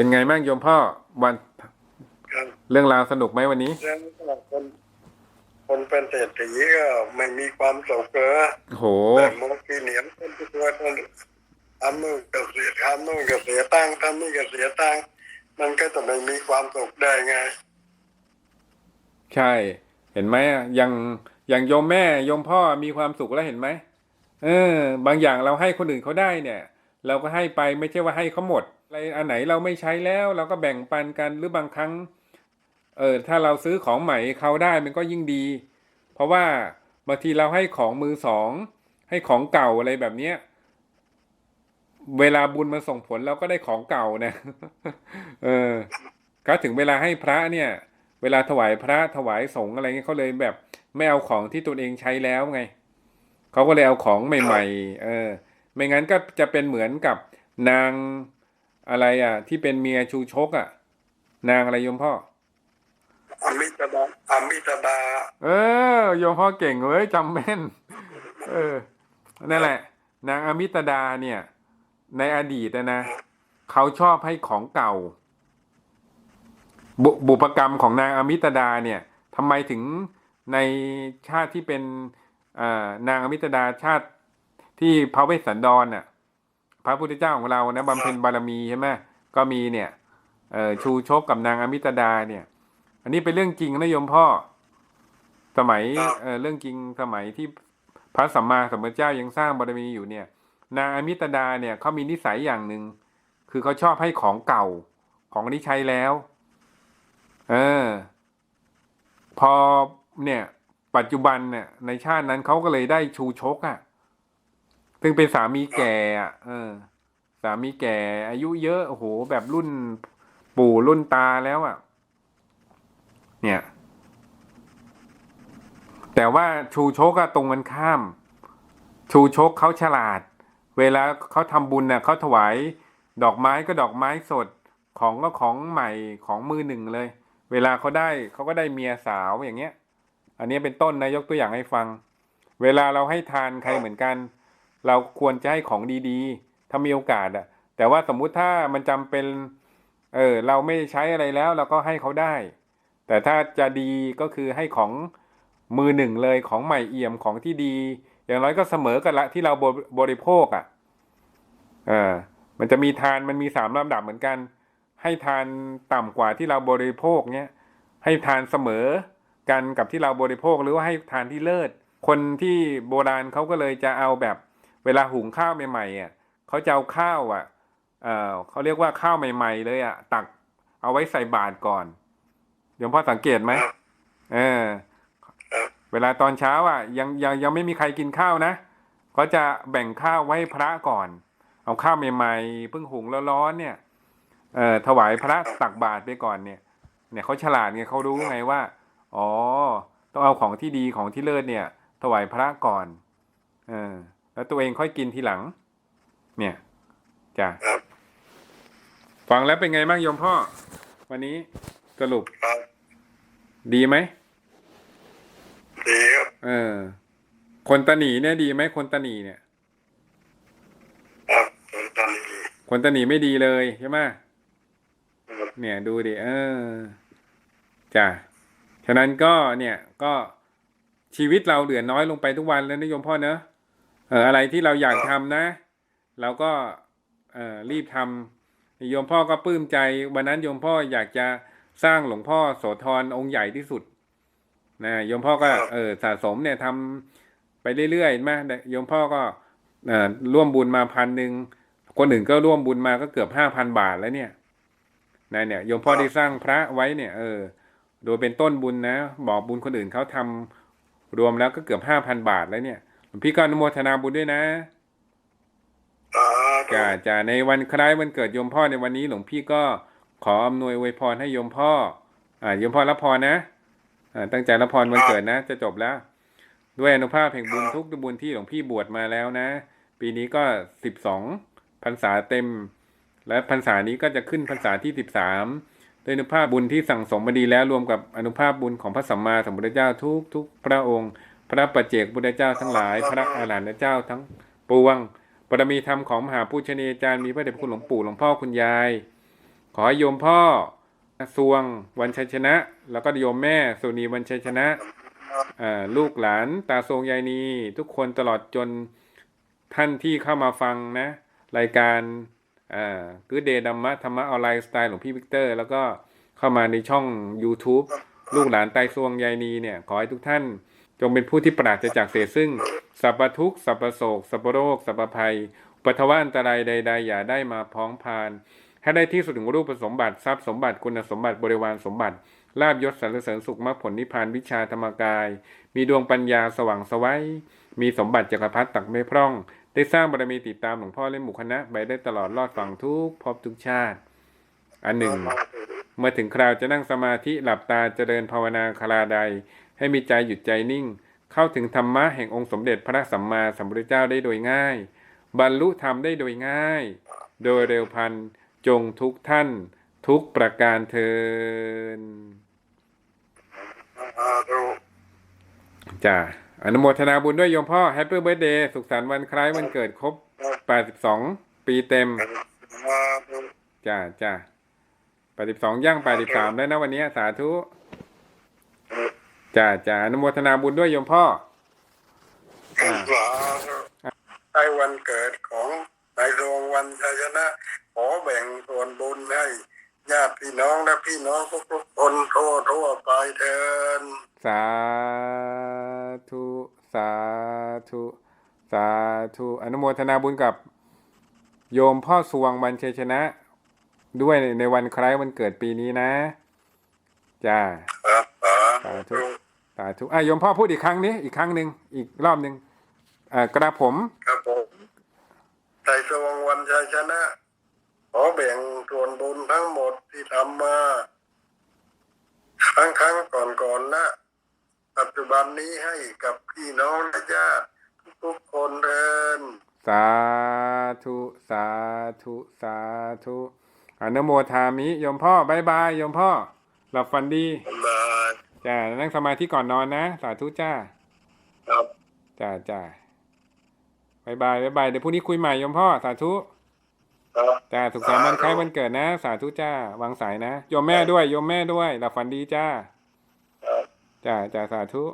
เป็นไงบ้างโยมพ่อวันครับเรื่องราวสนุกไหมวันนี้เรื่องของคนคนเป็นเศรษฐีก็ไม่มีความสุขเลยฮะโหแต่โมกีเหนียมคนทุกวันนั้นทำนู่นก็เสียทำนู่นก็เสียตังค์ทำนี่ก็เสียตังค์มันก็จะไม่มีความสุขได้ไง ใช่ เห็นไหมอะอย่างอย่างโยมแม่โยมพ่อมีความสุขแล้วเห็นไหมเออ บางอย่างเราให้คนอื่นเขาได้เนี่ย เราก็ให้ไปไม่ใช่ว่าให้เขาหมดอะไรอันไหนเราไม่ใช้แล้ว เราก็แบ่งปันกันหรือบางครั้งเออถ้าเราซื้อของใหม่เขาได้มันก็ยิ่งดี เพราะว่าบางทีเราให้ของมือสอง ให้ของเก่าอะไรแบบเนี้ยเวลาบุญมาส่งผลเราก็ได้ของเก่านะเออก็ถึงเวลาให้พระเนี่ย เวลาถวายพระถวายสงฆ์อะไรเงี้ยเขาเลยแบบ ไม่เอาของที่ตนเองใช้แล้วไงเขาก็เลยเอาของใหม่ ๆ เออ ไม่งั้นก็จะเป็นเหมือนกับนางอะไรอะ ที่เป็นเมียชูชกอะ นางอะไรโยมพ่ออมิตดาอมิตดาเออโยมพ่อเก่งเว้ยจำแม่น เออนั่นแหละ นางอมิตดาเนี่ย ในอดีตนะนะเขาชอบให้ของเก่า บุบุพกรรมของนางอมิตดาเนี่ยทำไมถึงในชาติที่เป็นอ่านางอมิตดาชาติ ที่พระเวสสันดรน่ะ พระพุทธเจ้าของเรานะบำเพ็ญบารมีใช่ไหมก็มีเนี่ยเออชูชกกับนางอมิตดาเนี่ย อันนี้เป็นเรื่องจริงนะโยมพ่อ สมัยเออเรื่องจริงสมัยที่พระสัมมาสัมพุทธเจ้ายังสร้างบารมีอยู่เนี่ย นางอมิตดาเนี่ยเขามีนิสัยอย่างหนึ่งคือเขาชอบให้ของเก่าของที่ใช้แล้ว เออ พอเนี่ย ปัจจุบันเนี่ย ในชาตินั้นเขาก็เลยได้ชูชกอะ่ะ ซึ่งเป็นสามีแก่อะเออ สามีแก่ อายุเยอะโอ้โหแบบรุ่นปู่รุ่นตาแล้วอะ เนี่ย แต่ว่าชูโชกอะตรงกันข้าม ชูโชกเขาฉลาด เวลาเขาทำบุญเนี่ยเขาถวายดอกไม้ก็ดอกไม้สดของก็ของใหม่ของมือหนึ่งเลย เวลาเขาได้เขาก็ได้เมียสาวอย่างเงี้ย อันนี้เป็นต้นนะยกตัวอย่างให้ฟัง เวลาเราให้ทานใครเหมือนกัน เราควรจะให้ของดีๆ ถ้ามีโอกาสอะแต่ว่าสมมุติถ้ามันจำเป็น เออเราไม่ใช้อะไรแล้วเราก็ให้เขาได้ แต่ถ้าจะดีก็คือให้ของมือหนึ่งเลยของใหม่เอี่ยมของที่ดี อย่างน้อยก็เสมอกันละที่เราบริโภคอะ่ะเออมันจะมีทานมันมีสามลำดับเหมือนกัน ให้ทานต่ำกว่าที่เราบริโภคเนี้ยให้ทานเสมอกันกับที่เราบริโภคหรือว่าให้ทานที่เลิศ คนที่โบราณเขาก็เลยจะเอาแบบ เวลาหุงข้าวใหม่ๆอะเขาจะเอาข้าวอะเออเขาเรียกว่าข้าวใหม่ ๆ เลยอะ ตักเอาไว้ใส่บาตรก่อนโยมพ่อสังเกตไหมเออ เวลาตอนเช้าอะ ยังยังยังไม่มีใครกินข้าวนะเขาจะแบ่งข้าวไว้พระก่อน เอาข้าวใหม่ๆเพิ่งหุงแล้วร้อนเนี่ย เออถวายพระตักบาตรไปก่อนเนี่ย เนี่ยเขาฉลาดไงเขารู้ไงว่า อ๋อ ต้องเอาของที่ดีของที่เลิศเนี่ย ถวายพระก่อน เออ แล้วตัวเองค่อยกินทีหลัง เนี่ยจ้ะครับฟังแล้วเป็นไงบ้างโยมพ่อ วันนี้สรุปครับดีไหมดีครับเออ คนตะหนีเนี่ยดีไหมคนตะหนีเนี่ยครับตอนนี้คนตะหนีไม่ดีเลยใช่ไหมครับเนี่ยดูดิเออจ้ะฉะนั้นก็เนี่ยก็ชีวิตเราเหลือน้อยลงไปทุกวันแล้วนะโยมพ่อเนอะ เอออะไรที่เราอยากทำนะ เราก็เอ่อรีบทำโยมพ่อก็ปลื้มใจ วันนั้นโยมพ่ออยากจะสร้างหลวงพ่อโสธรองค์ใหญ่ที่สุดนะโยมพ่อก็เออสะสมเนี่ยทำไปเรื่อยๆเห็นไหมโยมพ่อก็เอ่อร่วมบุญมาพันหนึ่งคนอื่นก็ร่วมบุญมาก็เกือบห้าพันบาทแล้วเนี่ยนะเนี่ยโยมพ่อได้สร้างพระไว้เนี่ย เออ โดยเป็นต้นบุญนะ บอกบุญคนอื่นเขาทำรวมแล้วก็เกือบห้าพันบาทแล้วเนี่ย หลวงพี่ก็อนุโมทนาบุญด้วยนะอ่าจ้าจ้าในวันคล้ายวันเกิดโยมพ่อในวันนี้หลวงพี่ก็ขออำนวยอวยพรให้โยมพ่อ อ่าโยมพ่อรับพรนะ อ่า ตั้งใจรับพรวันเกิดนะ จะจบแล้ว ด้วยอนุภาพแห่งบุญทุกบุญที่หลวงพี่บวชมาแล้วนะ ปีนี้ก็สิบสองพรรษาเต็ม และพรรษานี้ก็จะขึ้นพรรษาที่สิบสามด้วยอนุภาพบุญที่สั่งสมมาดีแล้วรวมกับอนุภาพบุญของพระสัมมาสัมพุทธเจ้าทุกทุกพระองค์ พระปัจเจกพุทธเจ้าทั้งหลาย พระอาหารหันตเจ้าทั้งปวงบารมีธรรมของมหาผู้ชนียาจารย์มีพระเดชพระคุณหลวงปู่หลวงพ่อคุณยาย ขอให้โยมพ่อสวงวันชัยชนะ แล้วก็โยมแม่สุนีวันชัยชนะอ่าลูกหลานตาทรงยายนีทุกคนตลอดจนท่านที่เข้ามาฟังนะ รายการอ่ากือเดดัมมะธรรมะออนไลน์สไตล์หลวงพี่วิกเตอร์ แล้วก็เข้ามาในช่อง YouTube ลูกหลานไตรทรวงยายนีเนี่ย ขอให้ทุกท่าน จงเป็นผู้ที่ปราศจากเศษซึ่งสัพพทุกสัพพโศกสัพพโรคสัพพภัยอุปัทวะอันตรายใด ๆ อย่าได้มาพ้องพานให้ได้ที่สุดถึงรูปสมบัติทรัพย์สมบัติคุณสมบัติบริวารสมบัติลาบยศสรรเสริญสุขมรรคผลนิพพานวิชาธรรมกาย มีดวงปัญญาสว่างสวัยมีสมบัติจักรพรรดิตักไม่พร่อง ได้สร้างบารมีติดตามหลวงพ่อและหมู่คณะไปได้ตลอดรอดฝั่งทุกภพทุกชาติ อันหนึ่ง เมื่อถึงคราวจะนั่งสมาธิหลับตาเจริญภาวนาคลาใด ให้มีใจหยุดใจนิ่ง เข้าถึงธรรมะแห่งองค์สมเด็จพระสัมมาสัมพุทธเจ้าได้โดยง่าย บรรลุธรรมได้โดยง่าย โดยเร็วพันจงทุกท่าน ทุกประการเทินอ่าดูจ้าอนุโมทนาบุญด้วยโยมพ่อแฮปปี้เบิร์ดเดย์สุขสันต์วันคล้ายวันเกิดครบ 82 ปีเต็ม จ้าจ้า82 ย่าง 83 แล้วนะวันนี้สาธุ จ้าจ้าอนุโมทนาบุญด้วยโยมพ่อสาธุใช้วันเกิดของในดวงวันชัยชนะ ขอแบ่งส่วนบุญให้ญาติพี่น้องและพี่น้องทุกๆคนทั่วทั่วๆไปเถินสาธุ สาธุ สาธุอนุโมทนาบุญกับ โยมพ่อสวงวันชัยชนะ ด้วยในวันคล้ายวันเกิดปีนี้นะ จ้าครับสาสาธุธุสาธุอะโยมพ่อพูดอีกครั้งนี้อีกครั้งหนึ่งอีกรอบหนึ่งอ่ากระผมครับผมใจสวงวันชัยชนะ ขอแบ่งส่วนบุญทั้งหมดที่ทำมาครั้งครั้งก่อนก่อนๆและปัจจุบันนี้ให้กับพี่น้องและญาติทุกๆคนเดินสาธุ สาธุ สาธุอนุโมทามิโยมพ่อบายบายโยมพ่อ หลับฝันดีบาย จ้านั่งสมาธิก่อนนอนนะ สาธุจ้า ครับจ้าจ้าบายบายบายบายเดี๋ยวพรุ่งนี้คุยใหม่โยมพ่อ สาธุ ครับจ้าสุขสันต์วันคล้ายวันเกิดนะ สาธุจ้าวางสายนะโยมแม่ด้วยโยมแม่ด้วยหลับฝันดีจ้า ครับ จ้าจ้าสาธุ